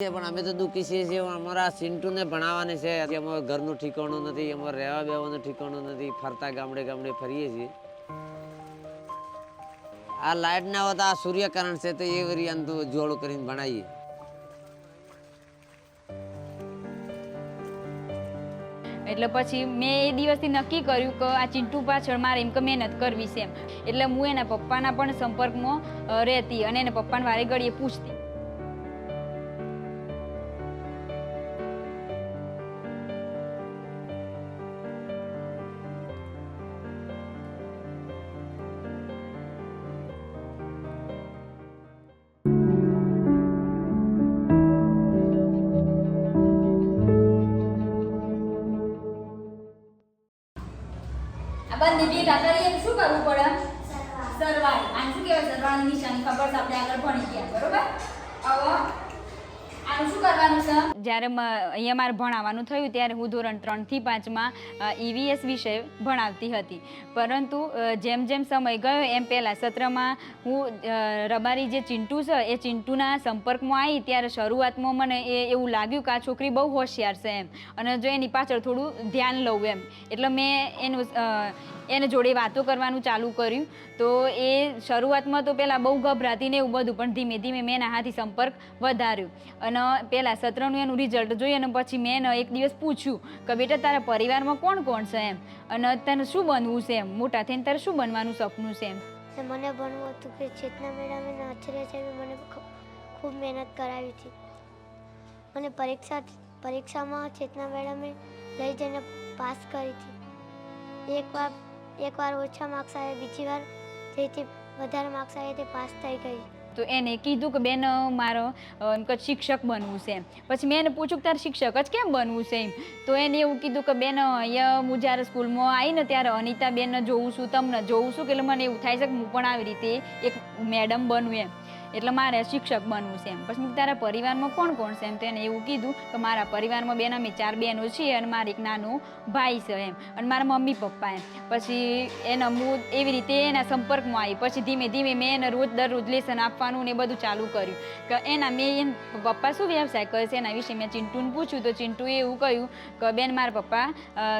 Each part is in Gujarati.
પણ અમે તો દુઃખી છીએ છીએ અમારા સિન્ટુને ભણાવવાની છે. અમારે ઘરનું ઠીકાણું નથી, અમારે રહેવા બેવાનું ઠીકાણું નથી, ફરતા ગામડે ગામડે ફરીએ છીએ. આ લાઇટ ના હોતા સૂર્યકરણ છે, તો એ વરી અંત જોડું કરીને ભણાવીએ એટલે પછી મેં એ દિવસથી નક્કી કર્યું કે આ ચિંટુ પાછળ મારે એમ કે મહેનત કરવી છે એમ. એટલે હું એના પપ્પાના પણ સંપર્કમાં રહેતી અને એના પપ્પાને વારે ઘડીએ પૂછતી. બંને ભેગા કરીએ તો શું કરવું પડે? સરવાળ. આને શું કહેવાય? સરવાળાની નિશાની. ખબર છે? આપણે આગળ ભણી ગયા. બરોબર? હવે આનું શું કરવાનું છે? જ્યારે અહીંયા મારે ભણાવવાનું થયું ત્યારે હું ધોરણ ત્રણથી પાંચમાં ઈવીએસ વિષય ભણાવતી હતી. પરંતુ જેમ જેમ સમય ગયો એમ પહેલાં સત્રમાં હું રબારી જે ચિંટુ છે એ ચિંટુના સંપર્કમાં આવી ત્યારે શરૂઆતમાં મને એ એવું લાગ્યું કે આ છોકરી બહુ હોશિયાર છે એમ. અને જો એની પાછળ થોડું ધ્યાન લઉં એમ. એટલે મેં એનું એને જોડે વાતો કરવાનું ચાલુ કર્યું. તો એ શરૂઆતમાં તો પહેલાં બહુ ગભરાતી ને એવું બધું, પણ ધીમે ધીમે મેં હાથી સંપર્ક વધાર્યો. અને પહેલાં સત્રનું એનું રિઝલ્ટ જોઈ અને પછી મેં એક દિવસ પૂછ્યું કે બેટા તારા પરિવારમાં કોણ કોણ છે એમ? અને તને શું બનવું છે એમ? મોટા થઈને તારે શું બનવાનું સપનું છે એમ? મને ભણવું હતું કે ચેતના મેડમે આચાર્ય સાહેબે મને ખૂબ મહેનત કરાવી હતી. અને પરીક્ષા પરીક્ષામાં ચેતના મેડમે લઈ જઈને પાસ કરી હતી. એકવાર એકવાર ઓછા માર્ક્સ આવ્યા બીજી વાર જેથી વધારે માર્ક્સ આવ્યા તે પાસ થઈ ગઈ. તો એને કીધું કે, બેન મારો એમ શિક્ષક બનવું છે. પછી મેં એને પૂછ્યું કે, તારે શિક્ષક જ કેમ બનવું છે? એમ. તો એને એવું કીધું કે, બેન અહીંયા હું જ્યારે સ્કૂલમાં આવીને ત્યારે અનિતા બેન જોઉં છું, તમને જોઉં છું, કે એટલે મને એવું થાય છે કે હું પણ આવી રીતે એક મેડમ બનવું એમ. એટલે મારે શિક્ષક બનવું છે એમ. પછી તારા પરિવારમાં કોણ કોણ છે? એમ તો એને એવું કીધું કે મારા પરિવારમાં બેન, અમે ચાર બહેનો છીએ અને મારે એક નાનો ભાઈ છે એમ, અને મારા મમ્મી પપ્પા એમ. પછી એના હું એવી રીતે એના સંપર્કમાં આવી. પછી ધીમે ધીમે મેં એને રોજ દરરોજ લેસન આપવાનું ને બધું ચાલુ કર્યું. કે એના મેં એમ, પપ્પા શું વ્યવસાય કરે છે એના વિશે મેં ચિંટુને પૂછ્યું, તો ચિંટુએ એવું કહ્યું કે, બેન, મારા પપ્પા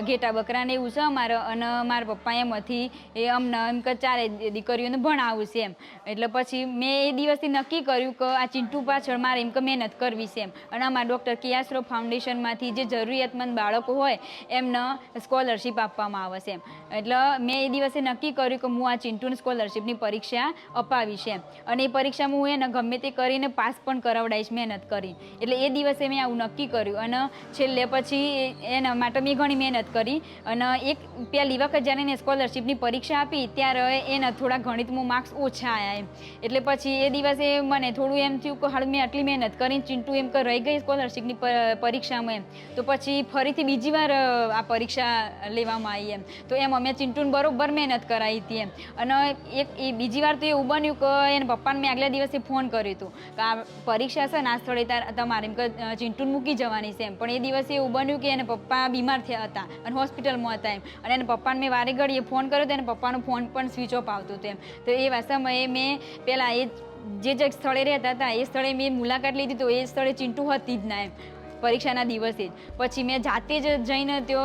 ઘેટા બકરાને એવું છે અમારે, અને મારા પપ્પા એમાંથી એ અમને એમ કે ચારે દીકરીઓને ભણાવવું છે એમ. એટલે પછી મેં એ દિવસથી નક્કી કર્યું કે આ ચિંટુ પાછળ મારે એમ કે મહેનત કરવી છે એમ. અને આમાં ડૉક્ટર કિયાસરો ફાઉન્ડેશનમાંથી જે જરૂરિયાતમંદ બાળકો હોય, એમને સ્કોલરશિપ આપવામાં આવે છે એમ. એટલે મેં એ દિવસે નક્કી કર્યું કે હું આ ચિંટુને સ્કોલરશિપની પરીક્ષા અપાવીશ એમ. અને એ પરીક્ષામાં હું એને ગમે તે કરીને પાસ પણ કરાવડાવીશ મહેનત કરી. એટલે એ દિવસે મેં આવું નક્કી કર્યું. અને છેલ્લે પછી એના માટે મેં ઘણી મહેનત કરી. અને એક પહેલી વખત જ્યારે એને સ્કોલરશિપની પરીક્ષા આપી, ત્યારે એના થોડા ગણિતમાં માર્ક્સ ઓછા આવ્યા એમ. એટલે પછી એ દિવસે મને થોડું એમ થયું કે હાલ મેં આટલી મહેનત કરીને ચિંટુ એમ કે રહી ગઈ સ્કોલરશિપની પરીક્ષામાં એમ. તો પછી ફરીથી બીજી વાર આ પરીક્ષા લેવામાં આવી એમ. તો એમ અમે ચિંટુને બરોબર મહેનત કરાવી હતી એમ. અને એક એ બીજી વાર તો એવું બન્યું કે એને પપ્પાને મેં આગલા દિવસે ફોન કર્યો હતો કે આ પરીક્ષા છે ને આ સ્થળે તમારે એમ કે ચિંટુને મૂકી જવાની છે એમ. પણ એ દિવસે એવું બન્યું કે એને પપ્પા બીમાર થયા હતા અને હોસ્પિટલમાં હતા એમ. અને એને પપ્પાને મેં વારે ઘડીએ ફોન કર્યો તો એને પપ્પાનો ફોન પણ સ્વિચ ઓફ આવતો હતો એમ. તો એવા સમયે મેં પહેલાં એ જે જે જે સ્થળે રહેતા હતા, એ સ્થળે મેં મુલાકાત લીધી તો એ સ્થળે ચિંટુ હતી જ ના એમ, પરીક્ષાના દિવસે જ. પછી મેં જાતે જ જઈને તેઓ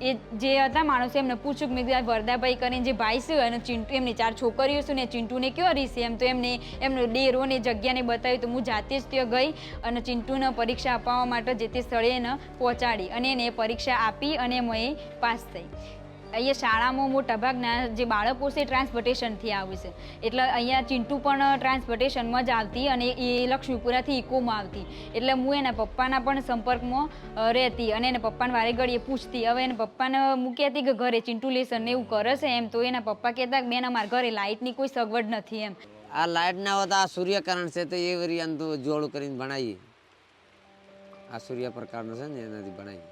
એ જે હતા માણસો એમને પૂછ્યું કે મેં આ વરદાભાઈ કરીને જે ભાઈ છે અને ચિંટુ, એમની ચાર છોકરીઓ છે ને ચિંટુને કયો રીસ એમ તો એમને, એમનો ડેરો ને જગ્યાને બતાવ્યું તો હું જાતે જ ત્યાં ગઈ અને ચિંટુને પરીક્ષા અપાવવા માટે જે તે સ્થળે એને પહોંચાડી અને એને પરીક્ષા આપી અને એ પાસ થઈ. અહીંયા શાળામાં મોટા ભાગના જે બાળકો છે ટ્રાન્સપોર્ટેશનથી આવે છે. એટલે અહીંયા ચિંટુ પણ ટ્રાન્સપોર્ટેશનમાં જ આવતી અને એ લક્ષ્મીપુરાથી ઇકોમાં આવતી. એટલે હું એના પપ્પાના પણ સંપર્કમાં રહેતી અને એના પપ્પાને વારે ઘડીએ પૂછતી. હવે એના પપ્પાને હું હતી કે ઘરે ચિંટુ લેસન એવું કરે છે એમ, તો એના પપ્પા કહેતા બેન, અમારા ઘરે લાઇટની કોઈ સગવડ નથી એમ. આ લાઇટ ના હોતા આ સૂર્યકરણ છે તો એ વરી અંત જોડું કરીને ભણાવીએ આ સૂર્યપ્રકાશનું છે ને એનાથી ભણાવીએ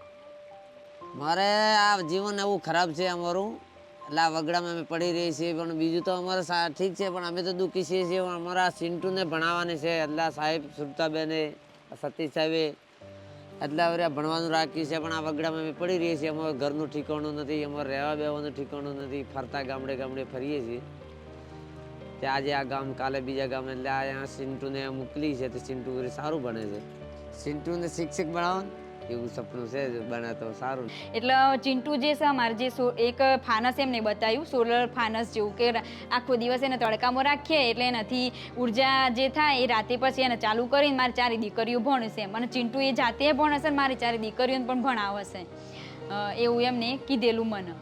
મારે આ જીવન એવું ખરાબ છે અમારું. એટલે આ વગડામાં અમે પડી રહી છીએ, પણ બીજું તો અમારે ઠીક છે, પણ અમે તો દુઃખી છીએ છીએ અમારા સિન્ટુને ભણાવવાની છે. એટલે સાહેબ સુરતાબેને સતીશ સાહેબે એટલે હવે ભણવાનું રાખ્યું છે, પણ આ વગડામાં અમે પડી રહીએ છીએ. અમારે ઘરનું ઠીકાણું નથી, અમારે રહેવા બેવાનું ઠીકાણું નથી. ફરતા ગામડે ગામડે ફરીએ છીએ. તે આજે આ ગામ, કાલે બીજા ગામ, એટલે આ સિન્ટુને મોકલી છે, તો સિન્ટુ સારું ભણે છે. સિન્ટુને શિક્ષક ને. એવું સપનું છે બને તો સારું. એટલે ચિંટુ જે છે અમારે જે એક ફાનસ એમને બતાવ્યું સોલર ફાનસ જેવું કે આખો દિવસ એને તડકામાં રાખીએ એટલે એનાથી ઊર્જા જે થાય એ રાતે પછી એને ચાલુ કરીને મારી ચારી દીકરીઓ ભણશે. મને ચિંટુ એ જાતે ભણશે મારી ચારી દીકરીઓને પણ ભણાવશે. એવું એમને કીધેલું મને.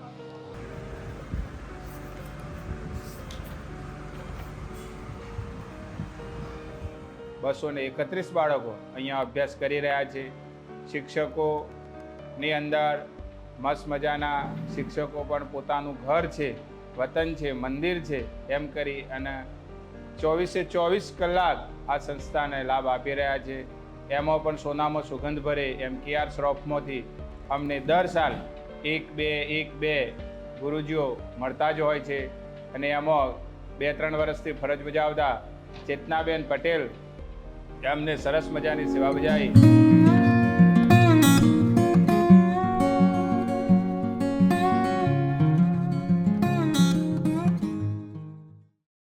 બસો ને એકત્રીસ બાળકો અહીંયા અભ્યાસ કરી રહ્યા છે. શિક્ષકોની અંદર મસ્ત મજાના શિક્ષકો પણ પોતાનું ઘર છે, વતન છે, મંદિર છે, એમ કરી અને ચોવીસે ચોવીસ કલાક આ સંસ્થાને લાભ આપી રહ્યા છે. એમાં પણ સોનામાં સુગંધ ભરે એમ કે આર શ્રોફમાંથી અમને દર સાલ એક બે એક બે ગુરુજીઓ મળતા જ હોય છે અને એમાં બે ત્રણ વર્ષથી ફરજ બજાવતા ચેતનાબેન પટેલ એમને સરસ મજાની સેવા બજાવી.